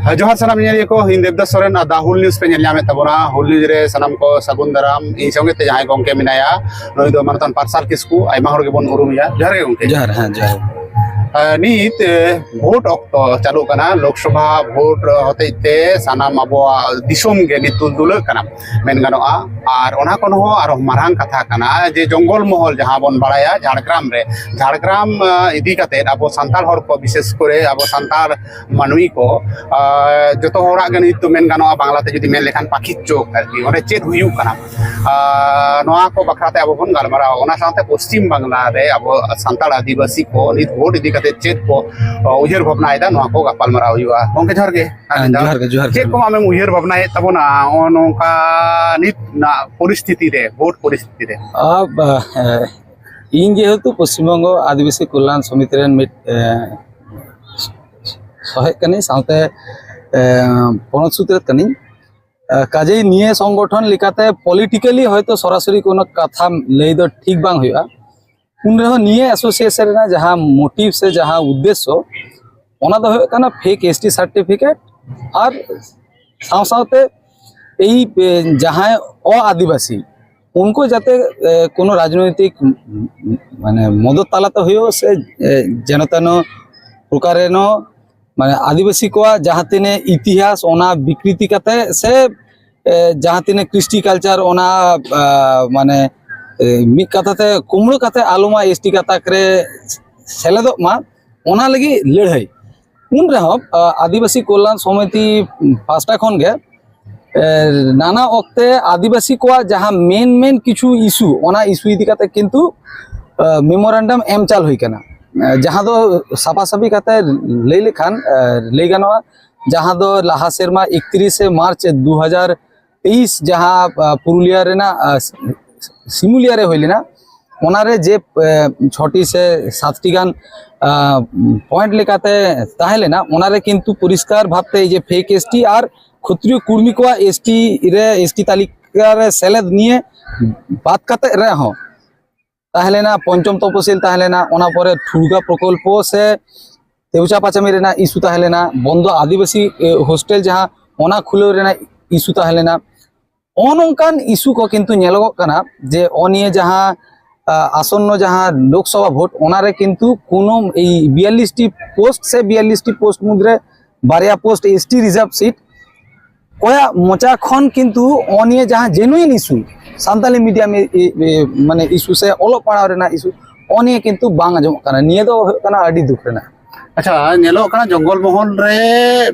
ᱡᱚᱦᱟᱨ ᱥᱟᱱᱟᱢ ᱧᱮᱧᱮᱞᱤᱭᱟᱹ ᱠᱚ ᱤᱧ ᱫᱮᱵᱫᱟᱥ ᱥᱚᱨᱮᱱ ᱟᱨ ᱫᱟ ᱦᱩᱞ ᱱᱤᱭᱩᱡ ᱯᱮ ᱧᱮᱞ ᱧᱟᱢᱮᱫ ᱛᱟᱵᱚᱱᱟ ᱦᱩᱞ ᱱᱤᱭᱩᱡ ᱨᱮ ᱥᱟᱱᱟᱢ ᱠᱚ ᱥᱟᱹᱜᱩᱱ ᱫᱟᱨᱟᱢ ᱤᱧ ᱥᱚᱸᱜᱮ ᱛᱮ ᱡᱟᱦᱟᱸᱭ ᱜᱚᱢᱠᱮ ᱢᱮᱱᱟᱭᱟ ᱱᱩᱭ ᱫᱚ ᱢᱟᱱᱚᱛᱟᱱ ᱯᱟᱨᱥᱟᱞ ᱠᱤᱥᱠᱩ ᱟᱭᱢᱟ ᱦᱚᱲ ᱜᱮᱵᱚᱱ ᱩᱨᱩᱢᱮᱭᱟ ᱡᱚᱦᱟᱨ ᱜᱮ ᱜᱚᱢᱠᱮ ᱡᱚᱦᱟᱨ ᱦᱮᱸ ᱡᱚᱦᱟᱨ ᱱᱤᱛ ᱵᱷᱳᱴ ᱚᱠᱛᱚ ᱪᱟᱹᱞᱩᱜ ᱠᱟᱱᱟ ᱞᱳᱠᱥᱚᱵᱷᱟ ᱵᱷᱳᱴ ᱦᱚᱛᱮᱡ ᱛᱮ ᱥᱟᱱᱟᱢ ᱟᱵᱚᱣᱟᱜ ᱫᱤᱥᱚᱢ ᱜᱮ ᱱᱤᱛ ᱛᱩᱞ ᱫᱩᱞᱟᱹᱜ ᱠᱟᱱᱟ ᱢᱮᱱ ᱜᱟᱱᱚᱜᱼᱟ ᱟᱨ ᱚᱱᱟ ᱠᱷᱚᱱ ᱦᱚᱸ ᱟᱨᱚ ᱢᱟᱨᱟᱝ ᱠᱟᱛᱷᱟ ᱠᱟᱱᱟ ᱡᱮ ᱡᱚᱝᱜᱚᱞ ᱢᱚᱦᱚᱞ ᱡᱟᱦᱟᱸ ᱵᱚᱱ ᱵᱟᱲᱟᱭᱟ ᱡᱷᱟᱲᱜᱨᱟᱢ ᱨᱮ ᱡᱷᱟᱲᱜᱨᱟᱢ ᱤᱫᱤ ᱠᱟᱛᱮᱫ ᱟᱵᱚ ᱥᱟᱱᱛᱟᱲ ᱦᱚᱲ ᱠᱚ ᱵᱤᱥᱮᱥ ᱠᱚᱨᱮ ᱟᱵᱚ ᱥᱟᱱᱛᱟᱲ ᱢᱟᱹᱱᱢᱤ ᱠᱚ ᱡᱚᱛᱚ ᱦᱚᱲᱟᱜ ᱜᱮ ᱱᱤᱛ ᱫᱚ ᱢᱮᱱ ᱜᱟᱱᱚᱜᱼᱟ ᱵᱟᱝᱞᱟᱛᱮ ᱡᱩᱫᱤ ᱢᱮᱱ ᱞᱮᱠᱷᱟᱱ ᱯᱟᱹᱠᱷᱤᱨ ᱪᱳᱠ ᱟᱨᱠᱤ ᱚᱸᱰᱮ ᱪᱮᱫ ᱦᱩᱭᱩᱜ ᱠᱟᱱᱟ ᱱᱚᱣᱟ ᱠᱚ ᱵᱟᱠᱷᱨᱟᱛᱮ ᱟᱵᱚ ᱵᱚᱱ ᱜᱟᱞᱢᱟᱨᱟᱣᱟ ᱚᱱᱟ ᱥᱟᱶᱛᱮ ᱯᱚᱥᱪᱤᱢ ᱵᱟᱝᱞᱟ ᱨᱮ ᱟᱵᱚ ᱥᱟᱱᱛᱟᱲ ᱟᱹᱫᱤᱵᱟᱹᱥᱤ ᱠᱚ ᱱᱤᱛ ᱵᱷᱳᱴ ᱤᱫᱤ ᱠᱟᱛᱮᱫ ᱠᱟᱛᱮ ᱪᱮᱫ ᱠᱚ ᱩᱭᱦᱟᱹᱨ ᱵᱷᱟᱵᱽᱱᱟᱭᱮᱫᱟ ᱱᱚᱣᱟ ᱠᱚ ᱜᱟᱯᱟᱞᱢᱟᱨᱟᱣ ᱦᱩᱭᱩᱜᱼᱟ ᱜᱚᱝᱠᱮ ᱡᱚᱦᱟᱨ ᱜᱮ ᱡᱚᱦᱟᱨ ᱜᱮ ᱡᱚᱦᱟᱨ ᱪᱮᱫ ᱠᱚ ᱟᱢᱮᱢ ᱩᱭᱦᱟᱹᱨ ᱵᱷᱟᱵᱽᱱᱟᱭᱮᱫ ᱛᱟᱵᱚᱱᱟ ᱱᱚᱜᱼᱚ ᱱᱚᱝᱠᱟ ᱱᱤᱛ ᱯᱚᱨᱤᱥᱛᱷᱤᱛᱤ ᱨᱮ ᱵᱷᱳᱴ ᱯᱚᱨᱤᱥᱛᱷᱤᱛᱤ ᱨᱮ ᱤᱧ ᱡᱮᱦᱮᱛᱩ ᱯᱚᱥᱪᱤᱢᱵᱚᱝᱜᱚ ᱟᱹᱫᱤᱵᱟᱹᱥᱤ ᱠᱚᱞᱞᱟণ ᱥᱚᱢᱤᱛᱤ ᱨᱮᱱ ᱢᱤᱫ সহায়ক কানি সাথে পনত সূত্রেত কানি কাজেই নিয়ে সংগঠন লেখাতে পলিটিক্যালি হয়তো সরাসরি কোনো কথা লেই ঠিক বাং হইয়া ᱩᱱ ᱨᱮᱦᱚᱸ ᱱᱤᱭᱟᱹ ᱮᱥᱳᱥᱤᱭᱮᱥᱚᱱ ᱨᱮᱱᱟᱜ ᱡᱟᱦᱟᱸ ᱢᱳᱴᱤᱵᱷ ᱥᱮ ᱡᱟᱦᱟᱸ ᱩᱫᱽᱫᱮᱥᱥᱚ ᱚᱱᱟ ᱫᱚ ᱦᱩᱭᱩᱜ ᱠᱟᱱᱟ ᱯᱷᱮᱠ ᱮᱥᱴᱤ ᱥᱟᱨᱴᱤᱯᱷᱤᱠᱮᱴ ᱟᱨ সাথে সাথে এই যাহায় অআদিবাসী উনকো যাতে কোনো রাজনৈতিক মানে মদত তালাতে হয়েও সে যেন তেন প্রকারেন মানে আদিবাসী কোয়া যাহা তিনে ইতিহাস ওনা বিকৃতি কাতে সে যাহা তিনে কৃষ্টি কালচার ওনা মানে ᱢᱤᱫ ᱠᱟᱛᱷᱟᱛᱮ ᱠᱩᱢᱲᱩ ᱠᱟᱛᱮ ᱟᱞᱚᱢᱟ ᱮᱥᱴᱤ ᱜᱟᱛᱟᱠ ᱨᱮ ᱥᱮᱞᱮᱫᱚᱜ ᱢᱟ ᱚᱱᱟ ᱞᱟᱹᱜᱤᱫ ᱞᱟᱹᱲᱦᱟᱹᱭ ᱩᱱ ᱨᱮᱦᱚᱸ ᱟᱹᱫᱤᱵᱟᱹᱥᱤ ᱠᱚᱞᱞᱟᱱ ᱥᱚᱢᱤᱛᱤ ᱯᱟᱥᱴᱟ ᱠᱷᱚᱱ ᱜᱮ নানা অক্তে আদিবাসী কোয়া যাহা মেন মেন কিছু ইস্যু ওনা ইস্যু ইদি কাতে কিন্তু মেমোরান্ডাম এম চাল হই কেনা যাহা দো সাপা সাপি কাতে লই লেখান লই গানোয়া যাহা দো লাহা সেরমা 31 মার্চ 2023 যাহা পুরুলিয়া রেনা আহ, সিমুলিয়া রে হইলি না ওনারে যে ছটি সে সাতটি গান পয়েন্ট লেখাতে তাহলে না ওনারে কিন্তু পরিষ্কার ভাবতে এই যে ফেক এসটি আর ক্ষত্রিয় কুর্মী কোয়া এসটি রে এসটি তালিকার সেলেদ নিয়ে বাদ কাতে রে হ্যাঁ তাহলে না পঞ্চম তপশিল তাহলে না ওনা পরে ঠুরগা প্রকল্প সে তেওচা পাচামি রেনা ইস্যু তাহলে না বন্ধ আদিবাসী হোস্টেল যাহা ওনা খুলে রেনা ইস্যু তাহলে না অনকান ইস্যু কিন্তু ᱠᱤᱱᱛᱩ ᱧᱮᱞᱚᱜᱚᱜ ᱠᱟᱱᱟ ᱡᱮ আসন্ন যাহা লোকসভা ভোট, ওনারে কিন্তু কোন এই বিয়াল্লিশটি পোস্ট, সে বিয়াল্লিশটি পোস্ট মধ্যে Baria post S T reserve seat, কয়া মোচা খন কিন্তু অনিয়ে যাহা জেনুইন ইস্যু, সান্তালি মিডিয়াম মানে ইস্যু সে অলপ পাড়া ইস্যু, অনিয়ে কিন্তু বাং আজমক নিয়ে তো হয়ে দুঃখ রেনা ᱟᱪᱪᱷᱟ ᱧᱮᱞᱚᱜ ᱠᱟᱱᱟ ᱡᱚᱝᱜᱚᱞ ᱢᱚᱦᱚᱞ ᱨᱮ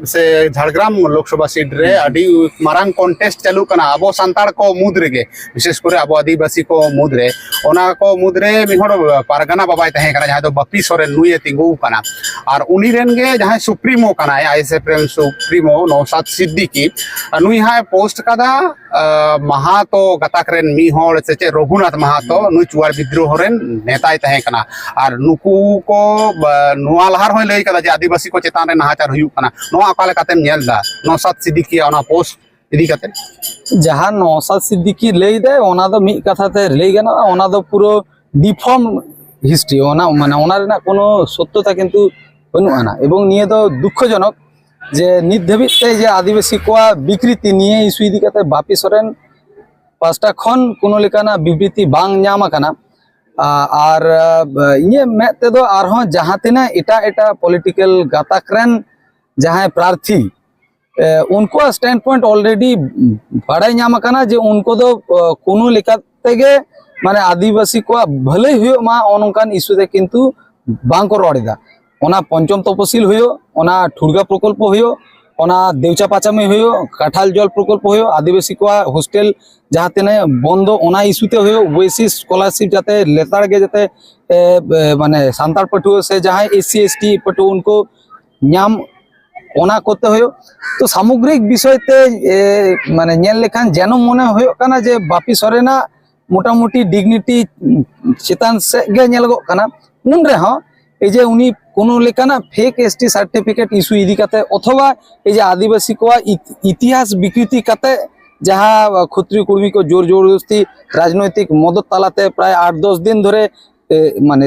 ᱥᱮ ঝাড়গ্রাম লোকসভা সিট রে আডি মারাং কন্টেস্ট চালু কানা আবো সান্তাড় কো মুদ রেগে বিশেষ করে আবো আদিবাসী কো মুদ রে ওনা কো মুদ রে মিহড় পারগানা বাবাই তাহে কানা যাহাঁ দো বাপি সরেন নুয়ে তিঙ্গু কানা আর উনি রেন গে যাহাঁ সুপ্রিমো কানায় ISF rain supremo Naushad Siddiqui আর নুই হায় পোস্ট কাদা আহ, মাহাতো গাতাক রেন মি হড় সে চে রঘুনাথ মাহাতো নুই চুয়ার বিদ্রোহ রেন নেতায় তাহে কানা আর নুকু ᱠᱚ ᱵᱟ- ᱱᱚᱣᱟ ᱞᱟᱦᱟ ᱨᱮᱦᱚᱸᱭ ᱞᱟᱹᱭ ᱠᱟᱫᱟ ᱡᱮ ᱟᱹᱫᱤᱵᱟᱹᱥᱤ ᱠᱚ ᱪᱮᱛᱟᱱ ᱨᱮ ᱱᱟᱦᱟᱪᱟᱨ ᱦᱩᱭᱩᱜ ᱠᱟᱱᱟ ᱱᱚᱣᱟ ᱚᱠᱟ ᱞᱮᱠᱟᱛᱮᱢ ᱧᱮᱞ ᱮᱫᱟ ᱥᱟᱛ ᱥᱤᱫᱤᱠᱤᱭᱟ ᱚᱱᱟ ᱯᱳᱥᱴ ᱤᱫᱤ ᱠᱟᱛᱮ ᱡᱟᱦᱟᱸ ᱱᱚᱥᱟᱫ ᱥᱤᱫᱤᱠᱤ ᱞᱟᱹᱭ ᱫᱟᱭ ᱚᱱᱟ ᱫᱚ ᱢᱤᱫ ᱠᱟᱛᱷᱟ ᱛᱮ ᱞᱟᱹᱭ ᱜᱟᱱᱚᱜᱼᱟ ᱚᱱᱟ ᱫᱚ ᱯᱩᱨᱟᱹ ᱰᱤᱯᱷᱚᱨᱢ হিস্ট্রি ওনা মানে ওনার কোনো সত্যতা কিন্তু বানুয়া না এবং নিয়ে তো দুঃখজনক যে নিত ধাবিতে যে আদিবাসী কোয়া বিকৃতি নিয়ে ইস্যু ইদিকাতে বাপি সরেন পাঁচটা খন কোনো লেখানা বিবৃতি বাং নাম আকানা ᱟᱨ ᱤᱧᱟᱹᱜ ᱢᱮᱫ ᱛᱮᱫᱚ ᱟᱨᱦᱚᱸ ᱡᱟᱦᱟᱸ ᱛᱤᱱᱟᱹᱜ ᱮᱴᱟᱜ ᱮᱴᱟᱜ ᱯᱚᱞᱤᱴᱤᱠᱮᱞ ᱜᱟᱛᱟᱠ ᱨᱮᱱ ᱡᱟᱦᱟᱸᱭ ᱯᱨᱟᱨᱛᱷᱤ ᱩᱱᱠᱩᱣᱟᱜ ᱥᱴᱮᱱᱰ ᱯᱚᱭᱮᱱᱴ ᱚᱞᱨᱮᱰᱤ ᱵᱟᱲᱟᱭ ᱧᱟᱢ ᱟᱠᱟᱱᱟ ᱡᱮ ᱩᱱᱠᱩ ᱫᱚ ᱠᱳᱱᱳ ᱞᱮᱠᱟ ᱛᱮᱜᱮ ᱢᱟᱱᱮ ᱟᱹᱫᱤᱵᱟᱹᱥᱤ ᱠᱚᱣᱟᱜ ᱵᱷᱟᱹᱞᱟᱹᱭ ᱦᱩᱭᱩᱜ ᱢᱟ ᱚᱱᱠᱟᱱ ᱤᱥᱩ ᱛᱮ ᱠᱤᱱᱛᱩ ᱵᱟᱝ ᱠᱚ ᱨᱚᱲ ᱮᱫᱟ ᱚᱱᱟ ᱯᱚᱧᱪᱚᱢ ᱛᱚᱯᱚᱥᱤᱞ ᱦᱩᱭᱩᱜ ᱚᱱᱟ ᱴᱷᱩᱲᱜᱟ ᱯᱨᱚᱠᱚᱞᱯᱚ ᱦᱩᱭᱩᱜ ᱚᱱᱟ দেউচা পাচামি হয়েও কাঁঠাল জল প্রকল্প হয়েও আদিবাসী কোয়া হোস্টেল যাতে বন্ধ ওনা ইস্যুতে হয়ে ওয়েসি স্কলারশিপ যাতে লেতাড়গে যাতে মানে সান্তাল পাটুয়া সে যাহাই এসসি, এসটি পাটুয়া উনকো নাম ওনা করতে হয়ে তো সামগ্রিক বিষয়তে মানে নেল লেখান যেন মনে হয়েও যে বাপি সরেনা মোটামুটি ডিগনিটি চিতান সেগে নেলগো কানা। উন রে এই যে উনি কোনো লেখানা ফেক এসটি সার্টিফিকেট ইস্যু ইদি কাতে, অথবা এই যে আদিবাসী কোয়া ইতিহাস বিকৃতি কাতে যাহা ক্ষত্রিয় কর্মীকে জোর জবরদস্তি রাজনৈতিক মদত তালাতে প্রায় আট দশ দিন ধরে মানে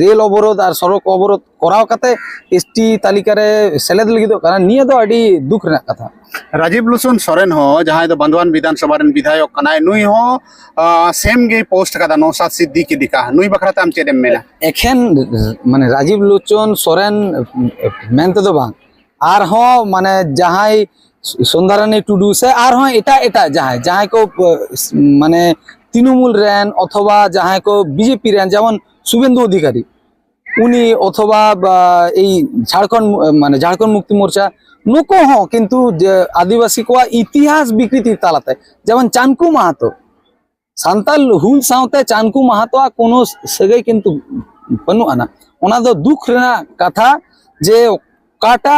রেল অবরোধ আর সড়ক অবরোধ করাও কাতে এসটি তালিকারে সেলেদ লিখিত কারণ নিয়ে তো আডি দুঃখ রেনা কথা। রাজীব লুসুন সরেন হ যাহাই তো বান্ধবান বিধানসভা বিধায়ক নুই হ সেম গে পোস্ট কাদা নৌসাদ সিদ্দিকি দিকা নুই বাখরা তাম চেরেম মেলা। এখন মানে রাজীব লুচন সরেন মেনতে তো বাং। আর হ মানে যাহাই সন্ধ্যারানী টুডু সে আর হ্যাঁ এটা এটা, যাহাই যাহাই কো মানে তৃণমূল রেন অথবা যাহাই কো বিজেপি রেন, যেমন শুভেন্দু অধিকারী, উনি অথবা এই ঝাড়খণ্ড মানে ঝাড়খণ্ড মুক্তি মোর্চা, নুকো হ্যাঁ কিন্তু আদিবাসী কোয়া ইতিহাস বিকৃতির তালাতে, যেমন চানকু মাহাতো, সান্তাল হুল সাঁতে চানকু মাহাতো, আর কোনো সেগাই কিন্তু বানু আনা। ওনা দুঃখ রেনা কথা যে কাটা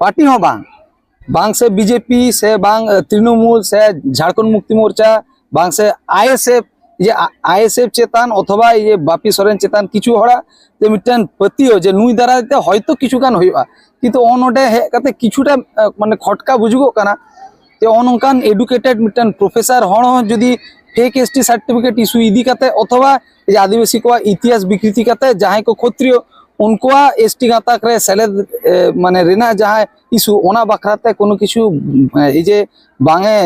পার্টি হবাং बांग से बीजेपी से बांग तृणमूल से झारखंड मुक्ति मोर्चा बांग से आईएसएफ যে আইএসএফ চেতান অথবা এই যে বাপি সরেন চেতান, কিছু হড়া যে মিটটান পতিও, যে নুই দাঁড়াতে হয়তো কিছু গান হইবা। কিন্তু অনডে হেক কাতে কিছুটা মানে খটকা বুঝুগো কানা, যে অনকান এডুকেটেড মিটটান প্রফেসর হড় যদি ফেক এসটি সার্টিফিকেট ইস্যু ইদি কাতে, অথবা এই যে আদিবাসী কোয়া ইতিহাস বিকৃতি কাতে, যাহাই কো ক্ষত্রিয় उनका एस टी गातक सेलेद मान जहाँ ইস্যু ওনা বাখরাতে কোনো কিছু এই যে বাঙে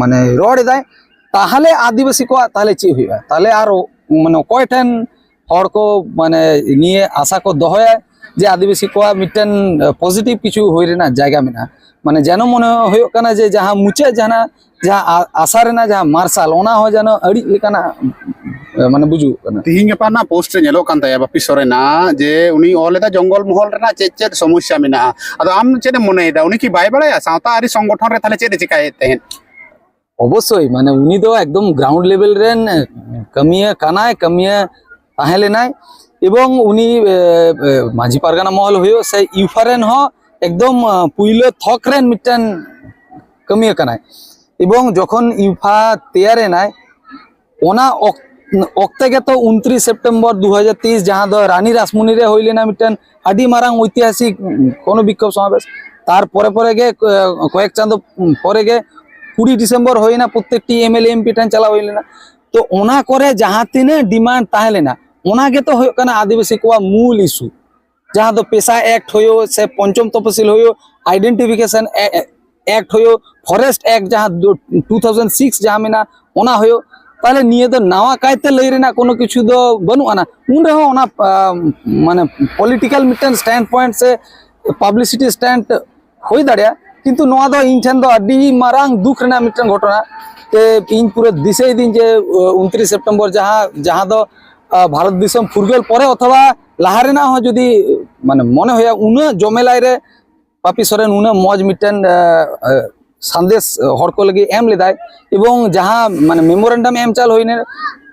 মানে রড় দেয়, তাহলে আদিবাসী কোয়া, তাহলে চেয়ে হইবা। তাহলে আর মানে অকয় ঠেন হড় কো মানে নিয়ে আশা কো দহয়া যে আদিবাসী কোয়া মিটান পজিটিভ কিছু হই রেনা জায়গা মেনা। মানে যেন মনে কানা যে যাহা মুচে জানা যাহা আশা রেনা যাহা মার্শাল ওনা হয় যেন আড়ি লেকানা ᱢᱟᱱᱮ ᱵᱩᱡᱩᱜ ᱠᱟᱱᱟ ᱛᱤᱦᱤᱧ ᱜᱟᱯᱟ ᱨᱮᱱᱟᱜ ᱯᱳᱥᱴ ᱨᱮ ᱧᱮᱞᱚᱜ ᱠᱟᱱ ᱛᱟᱭᱟ ᱵᱟᱯᱤ ᱥᱚᱨᱮᱱᱟ ᱡᱮ ᱩᱱᱤ ᱚᱞ ᱮᱫᱟ ᱡᱚᱝᱜᱚᱞ ᱢᱚᱦᱚᱞ ᱨᱮᱱᱟᱜ ᱪᱮᱫ ᱪᱮᱫ ᱥᱚᱢᱚᱥᱥᱟ ᱢᱮᱱᱟᱜᱼᱟ ᱟᱫᱚ ᱟᱢ ᱪᱮᱫ ᱮᱢ ᱢᱚᱱᱮᱭᱮᱫᱟ ᱩᱱᱤ কি ᱵᱟᱭ ᱵᱟᱲᱟᱭᱟ ᱥᱟᱶᱛᱟ ᱟᱹᱨᱤ ᱥᱚᱝᱜᱚᱴᱷᱚᱱ ᱨᱮ ᱛᱟᱦᱞᱮ ᱪᱮᱫ ᱮ ᱪᱮᱠᱟᱭᱮᱫ ᱛᱟᱦᱮᱸᱫ অবশ্যই মানে উনি তো একদম গ্রাউন্ড লেভেল রেন কামিয়ে কানায় কামিয়ে তাহেলেনায় এবং উনি মাঝি পারগানা মহল হয়েও সে ইউফারেন হ একদম পুইলো থক রেন মিটান কামিয়ে কানায় এবং যখন ইউফা তেয়ারে নাই ওনা অক্ত তো উনত্রিশ সেপ্টেম্বর দু হাজার তেইশ যাহা দ রানী রাসমুনিরে হইলে না মিটান আডি মারাং ঐতিহাসিক উম, কোনো বিক্ষোভ সমাবেশ। তার পরে পরে গে ক- কয়েক চাঁদ উম, পরে গে কুড়ি ডিসেম্বর হই না প্রত্যেকটি এমএলএ এমপি ঠান চালা হইলে না। তো ওনা করে যাহা তিনে ডিমান্ড তাহলে না। ওনা গে তো হয়ে কানা আদিবাসী কোয়া মূল ইস্যু যাহা তো পেশা অ্যাক্ট হইও সে পঞ্চম তপশিল হইও আইডেন্টিফিকেশন অ্যাক্ট হইও ফরেস্ট অ্যাক্ট যাহা টু থাউজেন্ড সিক্স যাহা মেনা ওনা হইও ᱛᱟᱦᱞᱮ ᱱᱤᱭᱟᱹ ᱫᱚ ᱱᱟᱣᱟ ᱠᱟᱭᱛᱮ ᱞᱟᱹᱭ ᱨᱮᱱᱟᱜ ᱠᱳᱱᱳ ᱠᱤᱪᱷᱩ ᱫᱚ ᱵᱟᱹᱱᱩᱜ ᱟᱱᱟ ᱩᱱ ᱨᱮᱦᱚᱸ ᱚᱱᱟ ᱢᱟᱱᱮ ᱯᱚᱞᱤᱴᱤᱠᱮᱞ ᱢᱤᱫᱴᱮᱱ ᱥᱴᱮᱱᱰ ᱯᱚᱭᱮᱱᱴ ᱥᱮ ᱯᱟᱵᱽᱞᱤᱥᱤᱴᱤ ᱥᱴᱮᱱᱰ ᱦᱩᱭ ᱫᱟᱲᱮᱭᱟᱜᱼᱟ ᱠᱤᱱᱛᱩ ᱱᱚᱣᱟ ᱫᱚ ᱤᱧ ᱴᱷᱮᱱ ᱫᱚ ᱟᱹᱰᱤ ᱢᱟᱨᱟᱝ ᱫᱩᱠ ᱨᱮᱱᱟᱜ ᱢᱤᱫᱴᱮᱱ ᱜᱷᱚᱴᱚᱱᱟ ᱛᱮ ᱤᱧ ᱯᱩᱨᱟᱹ ᱫᱤᱥᱟᱹᱭᱮᱫᱟᱹᱧ ᱡᱮ ᱩᱱᱛᱨᱤᱥ ᱥᱮᱯᱴᱮᱢᱵᱚᱨ ᱡᱟᱦᱟᱸ ᱡᱟᱦᱟᱸ ᱫᱚ ভারত দিশম ফুরগেল পরে অথবা লাহা রেনা হ্যাঁ যদি মানে মনে হয় উনা জমেলাই রে পাপি সরেন উনা মজ মিটেন সন্দেশ হরক લગી એમ લીધાય એવં જહા મને મેમોરેન્ડમ એમ ચાલ હોઈને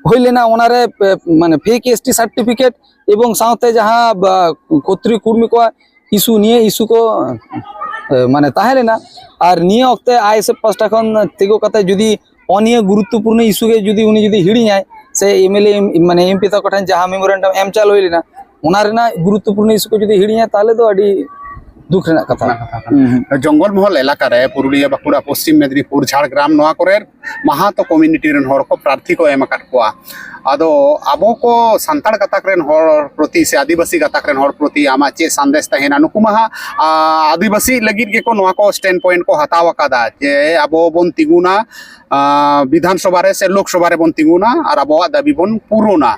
হইলে না ওনারে মানে ফেক এসটি সার্টিফিকেট এবং সাথে যাহা কর্তৃ কর্মী কয় ইস্যু নিয়ে ইস্যু কো মানে তাহলে না। আর নিয়ে অক্তে আই এস এফ পাঁচটা খন থেকে কথায় যদি অনিয়ে গুরুত্বপূর্ণ ইস্যুকে যদি উনি যদি হিড়ি যায় সে এমএলএ মানে এমপি তখন যাহা মেমোরেন্ডাম এম চাল হইলে না, ওনারে না গুরুত্বপূর্ণ ইস্যুকে যদি হিড়ি যায় তাহলে তো আডি ᱫᱩᱠ ᱨᱮᱱᱟᱜ ᱠᱟᱛᱷᱟ ᱡᱚᱝᱜᱚᱞ ᱢᱚᱦᱚᱞ ᱮᱞᱟᱠᱟ ᱨᱮ ᱯᱩᱨᱩᱞᱤᱭᱟᱹ ᱵᱟᱸᱠᱩᱲᱟ ᱯᱚᱥᱪᱤᱢ ᱢᱮᱫᱽᱱᱤᱯᱩᱨ ᱡᱷᱟᱲᱜᱨᱟᱢ ᱱᱚᱣᱟ ᱠᱚᱨᱮ ᱢᱟᱦᱟᱛᱚ ᱠᱚᱢᱤᱩᱱᱤᱴᱤ ᱨᱮᱱ ᱦᱚᱲ ᱠᱚ ᱯᱨᱟᱨᱛᱷᱤ ᱠᱚ ᱮᱢ ᱟᱠᱟᱫ ᱠᱚᱣᱟ ᱟᱫᱚ ᱟᱵᱚ ᱠᱚ ᱥᱟᱱᱛᱟᱲ ᱜᱟᱛᱟᱠ ᱨᱮᱱ ᱦᱚᱲ ᱯᱨᱚᱛᱤ ᱥᱮ ᱟᱹᱫᱤᱵᱟᱹᱥᱤ ᱜᱟᱛᱟᱠ ᱨᱮᱱ ᱦᱚᱲ ᱯᱨᱚᱛᱤ ᱟᱢᱟᱜ ᱪᱮᱫ ᱥᱟᱸᱫᱮᱥ ᱛᱟᱦᱮᱱᱟ ᱱᱩᱠᱩ ᱢᱟᱦᱟ ᱟᱹᱫᱤᱵᱟᱹᱥᱤ ᱞᱟᱹᱜᱤᱫ ᱜᱮᱠᱚ ᱱᱚᱣᱟ ᱠᱚ ᱥᱴᱮᱱᱰ ᱯᱚᱭᱮᱱᱴ ᱠᱚ ᱦᱟᱛᱟᱣ ᱟᱠᱟᱫᱟ ᱡᱮ ᱟᱵᱚ ᱵᱚᱱ ᱛᱤᱸᱜᱩᱱᱟ বিধানসভা রে সে লোকসভা রে বন তিঙ্গুনা আর আবহাওয়া দাবি বন পুরোনা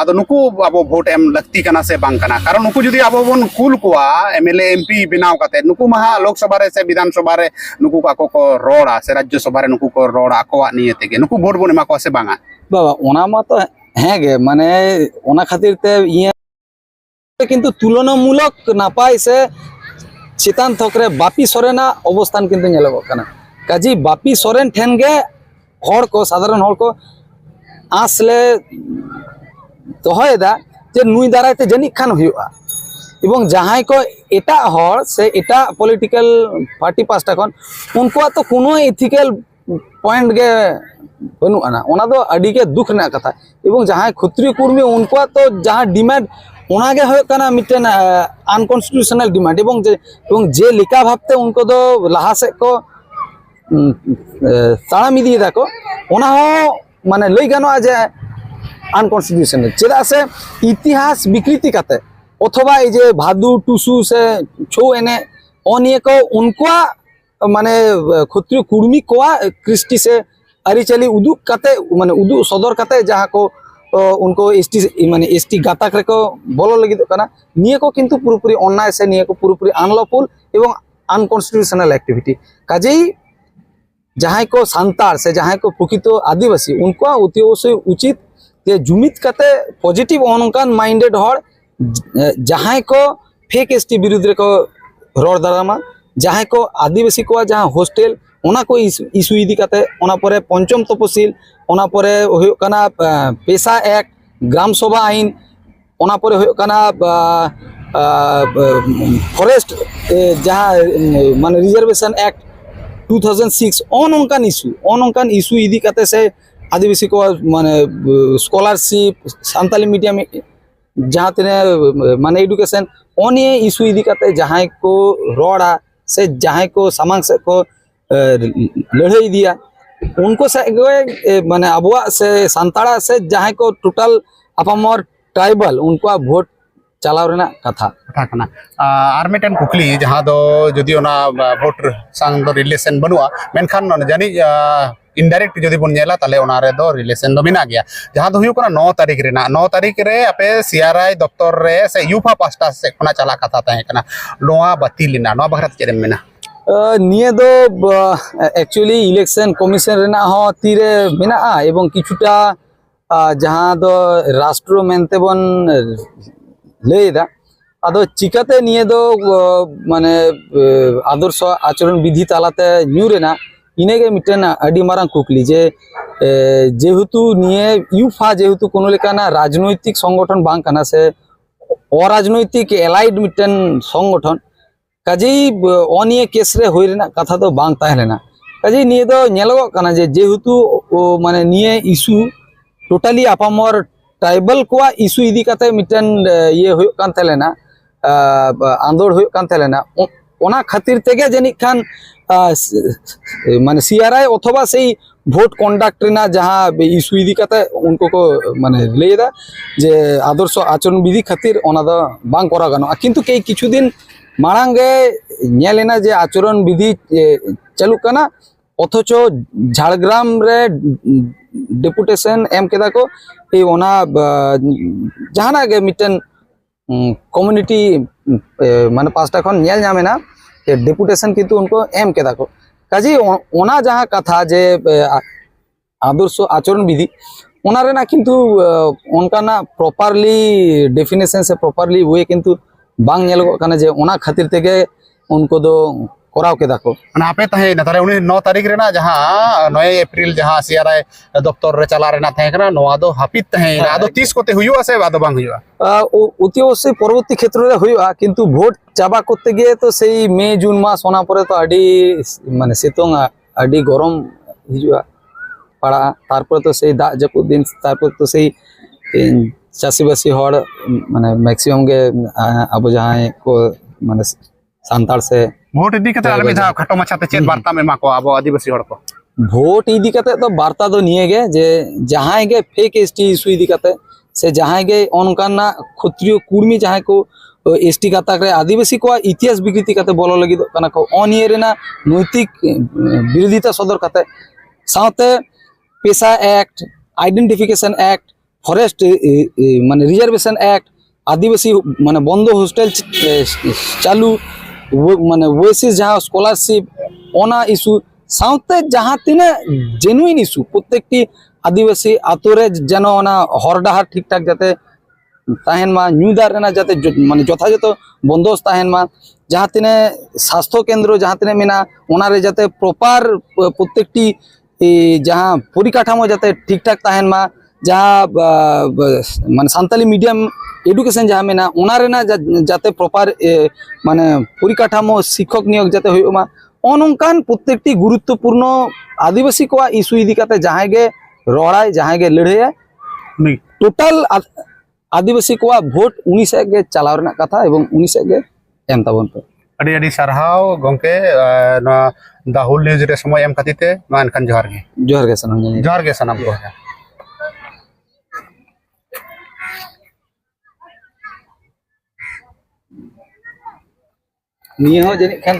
আদো নুকু আবো ভোট এম লাগতি কানা সে বাং কানা কারণ নুকু যদি আবো বন কুল কোয়া MLA M MP binaw kate nuku maha Lok Sabha re se Bidhan Sabha ᱠᱚ nuku ako ko roda se ᱱᱩᱠᱩ ᱠᱚ re ᱟᱠᱚᱣᱟᱜ ᱱᱤᱭᱟᱹ ᱛᱮᱜᱮ ᱱᱩᱠᱩ ᱵᱷᱳᱴ ᱵᱚᱱ ᱮᱢᱟ ᱠᱚᱣᱟ ᱥᱮ ᱵᱟᱝᱟ ko ᱚᱱᱟ banga baba ona ma to হ্যাঁ গে মানে ওনা খাতির তে ইয়ে কিন্তু তুলনামূলক নাপাই সে চিতান থকরে বাপি সরেনা অবস্থান কিন্তু নেলব কানা কাজী বাপি সরেন ঠেন গে হড় কো সাধারণ হড় কো আসলে দহয়দা যে নুই দাঁড়াইতে জানি খান হইয়া এবং ᱡᱟᱦᱟᱸᱭ ᱠᱚ ᱮᱴᱟᱜ ᱦᱚᱲ ᱥᱮ ᱮᱴᱟᱜ ᱯᱚᱞᱤᱴᱤᱠᱮᱞ ᱯᱟᱨᱴᱤ ᱯᱟᱥᱴᱟ ᱠᱷᱚᱱ ᱩᱱᱠᱩᱣᱟᱜ ᱛᱚ ᱠᱳᱱᱳ ᱮᱛᱷᱤᱠᱮᱞ পয়েন্ট ᱜᱮ ᱵᱟᱹᱱᱩᱜ ᱟᱱᱟ ᱚᱱᱟ ᱫᱚ ᱟᱹᱰᱤ ᱜᱮ ᱫᱩᱠ ᱨᱮᱱᱟᱜ ᱠᱟᱛᱷᱟ ᱮᱵᱚᱝ ᱡᱟᱦᱟᱸᱭ ᱠᱷᱚᱛᱨᱤ ᱠᱩᱨᱢᱤ ᱩᱱᱠᱩᱣᱟᱜ ᱛᱚ ᱡᱟᱦᱟᱸ ডিমান্ড ওনাকে হয়ে মিটেন আনকনস্টিটিউশনাল ডিমান্ড এবং যে এবং যে লেখা ভাবতে উনকো দো লাহা সে কো তাড়াম দিয়ে দেখো ওনা মানে লই গানো যে আনকনস্টিটিউশনাল চেদা সে ইতিহাস বিকৃতি কাতে অথবা এই যে ভাদু, টুসু, সে ছৌ এনে অনিয়ে কো উনকুয়া মানে ক্ষত্রিয় কুর্মী কোয়া কৃষ্টি সে আরিচালি উদুক কাতে মানে উদুক সদর কাতে যাহা কো উनको এসটি মানে এসটি গাতাক রেকো বলো লাগি কানা নিয়ে কো কিন্তু পুরোপুরি অন্যায়, সে নিয়ে কো পুরোপুরি আনলফুল এবং আনকনস্টিটিউশনাল অ্যাক্টিভিটি কাজেই যাহাই কো সান্তার, সে যাহাই কো প্রকৃত আদিবাসী উনকো অতি অবশ্যই উচিত যে জুমিত কাতে পজিটিভ অনকান মাইন্ডেড হর ᱡᱟᱦᱟᱸᱭ ᱠᱚ ᱯᱷᱮᱠ ᱮᱥ ᱴᱤ ᱵᱤᱨᱩᱫᱽ ᱨᱮᱠᱚ ᱨᱚᱲ ᱫᱟᱨᱟᱢᱟ ᱡᱟᱦᱟᱸᱭ ᱠᱚ ᱟᱹᱫᱤᱵᱟᱹᱥᱤ ᱠᱚᱣᱟᱜ ᱡᱟᱦᱟᱸ ᱦᱳᱥᱴᱮᱞ ᱚᱱᱟ ᱠᱚ ᱤᱥᱩ ᱤᱫᱤ ᱠᱟᱛᱮ ᱚᱱᱟ ᱯᱚᱨᱮ ᱯᱚᱧᱪᱚᱢ ᱛᱚᱯᱚᱥᱤᱞ ᱚᱱᱟ ᱯᱚᱨᱮ ᱦᱩᱭᱩᱜ ᱠᱟᱱᱟ ᱯᱮᱥᱟ ᱮᱠᱴ ᱜᱨᱟᱢ ᱥᱚᱵᱷᱟ ᱟᱹᱭᱤᱱ ᱚᱱᱟ ᱯᱚᱨᱮ ᱦᱩᱭᱩᱜ ᱠᱟᱱᱟ ᱯᱷᱚᱨᱮᱥᱴ ᱡᱟᱦᱟᱸ ᱢᱟᱱᱮ reservation act two thousand six অনঙ্কান issue অনঙ্কান ᱤᱥᱩ ᱤᱫᱤ কাতে ᱥᱮ ᱟᱹᱫᱤᱵᱟᱹᱥᱤ ᱠᱚᱣᱟᱜ ᱢᱟᱱᱮ ᱥᱠᱚᱞᱟᱨᱥᱤᱯ ᱥᱟᱱᱛᱟᱲᱤ ᱢᱤᱰᱤᱭᱟᱢ जहाँ तेने माने एडुकेशन ओन ये इशू इदी करते जहाँ को रोड़ा से जहाँ को सामांग से को अ, लड़ाई दिया उनको से ए, माने अबुआ से संताड़ा से जहाँ को टोटल अपामर ट्राइबल उनको वोट चालाव रेना कथा ᱠᱟᱛᱷᱟ ᱠᱟᱱᱟ ᱟᱨ ᱟᱨ ᱢᱤᱫᱴᱮᱱ ᱠᱩᱠᱞᱤ ᱡᱟᱦᱟᱸ ᱫᱚ ᱡᱩᱫᱤ ᱚᱱᱟ ᱵᱷᱳᱴ ᱥᱟᱝ ᱫᱚ ᱨᱤᱞᱮᱥᱚᱱ ᱵᱟᱹᱱᱩᱜᱼᱟ इनडायरेक्ट जदि बन नेला ताले ओनारे दो रिलेशन दो मेना गया जहां दो हुयो कना 9 तारीख रे ना 9 तारीख रे आपे सीआरआई दफ्तर रे से यूफा पास्टा से कोना चला कथा ताहे कना नोआ बातिल ना नोआ बखरा चेरे मेना নিয়ে দো অ্যাকচুয়ালি ইলেকশন কমিশন রেনা হ তিরে মেনা এবং কিছুটা যাহা দো রাষ্ট্র মেনতে বন লেদা আদো চিকাতে নিয়ে দো মানে আদর্শ আচরণ বিধি তালাতে নিউরেনা ইনেগে মিটেন আডি মারাং কুকলি যে যেহেতু নিয়ে ইউফা যেহেতু কোনো লেকানা রাজনৈতিক সংগঠন বাং কানা, সে অরাজনৈতিক এলাইড মিটেন সংগঠন, কাজেই অ নিয়ে কেসরে হই রেনা কথা তো বাং তাহলে না কাজেই নিয়ে তো নেলগো কানা যে, যেহেতু মানে নিয়ে ইস্যু টোটালি আপামর ট্রাইবাল কোয়া ইস্যু ইদি কাতে মিটেন ইয়ে হই তাহলে না আন্দোলন হই তাহলে না ওনা খাতির থেকে যে খান মানে সিআরআই অথবা সেই ভোট কন্ডাক্ট রেনা যাহা ইস্যু ইদি কাতে উনক মানে লাইদা যে আদর্শ আচরণ বিধি খাতির ওনা দা বাং করা গানো। কিন্তু কেই কিছুদিন মারাঙ্গে নেলেনা যে আচরণ বিধি চালু কানা, অথচ ঝাড়গ্রাম রে ডেপুটেশন এম কেদা কো এই ওনা জাহানা গে মিটেন কমিউনিটি মানে পাঁচটা খন নেল জামে না ये डिपुटेशन किंतु उनको एम के दाखो কাজেই ওনা যাহা কথা যে আদর্শ আচরণ বিধি, ওনারে না কিন্তু অনকা না প্রপারলি ডেফিনেশন সে প্রপারলি ওয়ে কিন্তু বাং নেলগো কানে যে ওনা খাতির থেকে উনকো দো कोरोना के आपे नौ तारीख रेना जहाँ नौ एप्रिल जहाँ सीआरआई दफ्तर रे चला हापित तहे तीस कोते हुई हुआ से आदो में हुआ किंतु भोट चाबा कोते गए तो सही जून मास होना पड़े तो अड़ी मने गरम हिजुआ पड़ा तार पर तो सही दा दिन तार तो सही चासी बसी होड़ अब जहाँ को मने सांतार से ᱵᱷᱳᱴ ᱤᱫᱤ ᱠᱟᱛᱮ ᱟᱨ ᱢᱤᱫ ᱫᱷᱟᱣ ᱠᱷᱟᱴᱚ ᱢᱟᱪᱷᱟᱛᱮ ᱪᱮᱫ ᱵᱟᱨᱛᱟᱢ ᱮᱢᱟ ᱠᱚᱣᱟ ᱟᱵᱚ ᱟᱹᱫᱤᱵᱟᱹᱥᱤ ᱦᱚᱲ ᱠᱚ ᱵᱷᱳᱴ ᱤᱫᱤ ᱠᱟᱛᱮ ᱫᱚ ᱵᱟᱨᱛᱟ ᱫᱚ ᱱᱤᱭᱟᱹ ᱜᱮ ᱡᱮ ᱡᱟᱦᱟᱸᱭ ᱜᱮ ᱯᱷᱮᱠ ᱮᱥᱴᱤ ᱤᱥᱩ ᱤᱫᱤ ᱠᱟᱛᱮ ᱥᱮ ᱡᱟᱦᱟᱸᱭ ᱜᱮ ᱚᱱᱠᱟᱱᱟᱜ ᱠᱷᱚᱛᱨᱤᱭᱚ ᱠᱩᱲᱢᱤ ᱡᱟᱦᱟᱸᱭ ᱠᱚ এসটি গাতাক রে আদিবাসী কোয়া ইতিহাস বিকৃতি কাতে বলা লাগি কানা কো অনিয়ে রেনা নৈতিক বিরোধিতা সদর কাতে সাথে PESA act identification act forest মানে রিজার্ভেশন অ্যাক্ট আদিবাসী মানে বন্ধ হোস্টেল চালু মানে ওয়েসিস যাহা স্কলারশিপ অনা ইস্যু সাথে যাহা তিনে জেনুইন ইস্যু প্রত্যেকটি আদিবাসী আতরে যেন ওনা হর ডাহার ঠিকঠাক যাতে তাহেন মা নিউ দার রেনা যাতে মানে যথাযথ বন্দোবস্ত তাহেন মা যাহা তিনে স্বাস্থ্য কেন্দ্র যাহা তিনে মেনা ওনারে যাতে প্রপার প্রত্যেকটি যাহা পরিকাঠামো যাতে ঠিকঠাক তাহেন মা যাহা মানে সান্তালি মিডিয়াম এডুকেশন যাহা মেনা ওনারে না যাতে প্রপার মানে পরিকাঠামো শিক্ষক নিয়োগ যাতে হয়ে মা অনকান প্রত্যেকটি গুরুত্বপূর্ণ আদিবাসী কোয়া ইস্যু ইদি কাতে যাহাগে রড়ায় যাহাগে লড়াইয়া টোটাল আদিবাসী কোয়া ভোট উনিশে গে চালাও রেনা কথা এবং উনিশে গে এম তাবন পে আডি আডি সারহাও গংকে দাহুল নিউজ রে সময় এম খাতিতে মান খান জোহার গে জোহার গে সানাম জোহার গে সানাম নিয়ে হ্যাঁ জানি খান